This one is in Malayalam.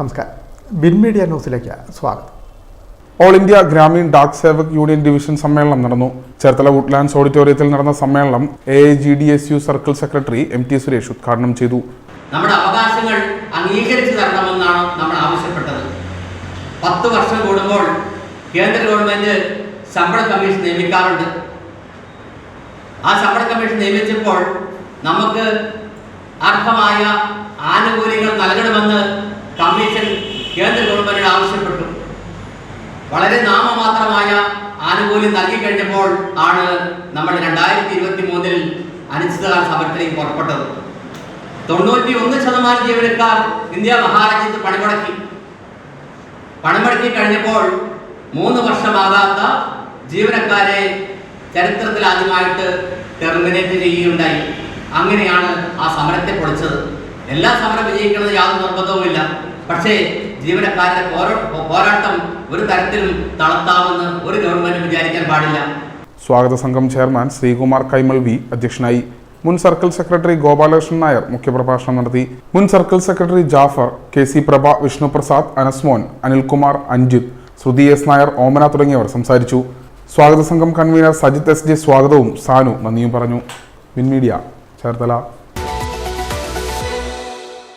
നമസ്കാരം. ബിൻ മീഡിയ ന്യൂസിലേക്ക് സ്വാഗതം. All India Gramin Dak Sevak union division സമ്മേളനം നടന്നു. ചേർത്തല വുഡ്ലാൻഡ്സ് ഓഡിറ്റോറിയത്തിൽ നടന്ന സമ്മേളനം A I G D S U circle secretary M T Suresh ഉദ്ഘാടനം ചെയ്തു. നമ്മുടെ അവകാശങ്ങൾ അംഗീകരിച്ചു തരണമെന്നാണ് നമ്മൾ ആവശ്യപ്പെട്ടത്. പത്ത് വർഷം കൂടുമ്പോൾ കേന്ദ്ര ഗവൺമെന്റ് ശമ്പള കമ്മീഷൻ നിയമിക്കാറുണ്ട്. ആ ശമ്പള കമ്മീഷൻ നിയമിച്ചപ്പോൾ നമുക്ക് അർഹമായ ആനുകൂല്യങ്ങൾ നൽകണമെന്ന് കമ്മീഷൻ കേന്ദ്ര ഗവൺമെന്റിനോട് ആവശ്യപ്പെട്ടു. വളരെ നാമമാത്രമായ ആനുകൂല്യം നൽകിക്കഴിഞ്ഞപ്പോൾ ആണ് നമ്മൾ രണ്ടായിരത്തി ഇരുപത്തി മൂന്നിൽ അനിശ്ചിതകാല സമരത്തിലേക്ക് പുറപ്പെട്ടത്. തൊണ്ണൂറ്റി ഒന്ന് ശതമാനം ജീവനക്കാർ ഇന്ത്യ മഹാരാജ്യത്ത് പണിമുടക്കി. പണിമുടക്കി കഴിഞ്ഞപ്പോൾ മൂന്ന് വർഷമാകാത്ത ജീവനക്കാരെ ചരിത്രത്തിൽ ആദ്യമായിട്ട് ടെർമിനേറ്റ് ചെയ്യുകയുണ്ടായി. അങ്ങനെയാണ് ആ സമരത്തെ പൊളിച്ചത്. എല്ലാ സമരം വിജയിക്കുന്നത് യാതൊരു നിർബന്ധവുമില്ല. പക്ഷേ ജീവനക്കാരുടെ പോരാ- പോരാട്ടം ഒരു തരത്തിലും തളർത്താവുന്ന ഒരു ഗവൺമെന്റ് വിചാരിക്കാൻ പാടില്ല. സ്വാഗത സംഘം ചെയർമാൻ ശ്രീകുമാർ കൈമൾ വി അധ്യക്ഷനായി. മുൻ സർക്കിൾ സെക്രട്ടറി ഗോപാലകൃഷ്ണൻ നായർ മുഖ്യപ്രഭാഷണം നടത്തി. മുൻ circle secretary Jafar K C Prabha Vishnuprasad Anasmon Anilkumar Anjith Sruthi S Nair Omana തുടങ്ങിയവർ സംസാരിച്ചു. സ്വാഗത സംഘം കൺവീനർ സജിത് എസ് ജെ സ്വാഗതവും സാനു നന്ദിയും പറഞ്ഞു. മിൻമീഡിയ ചേർത്തല.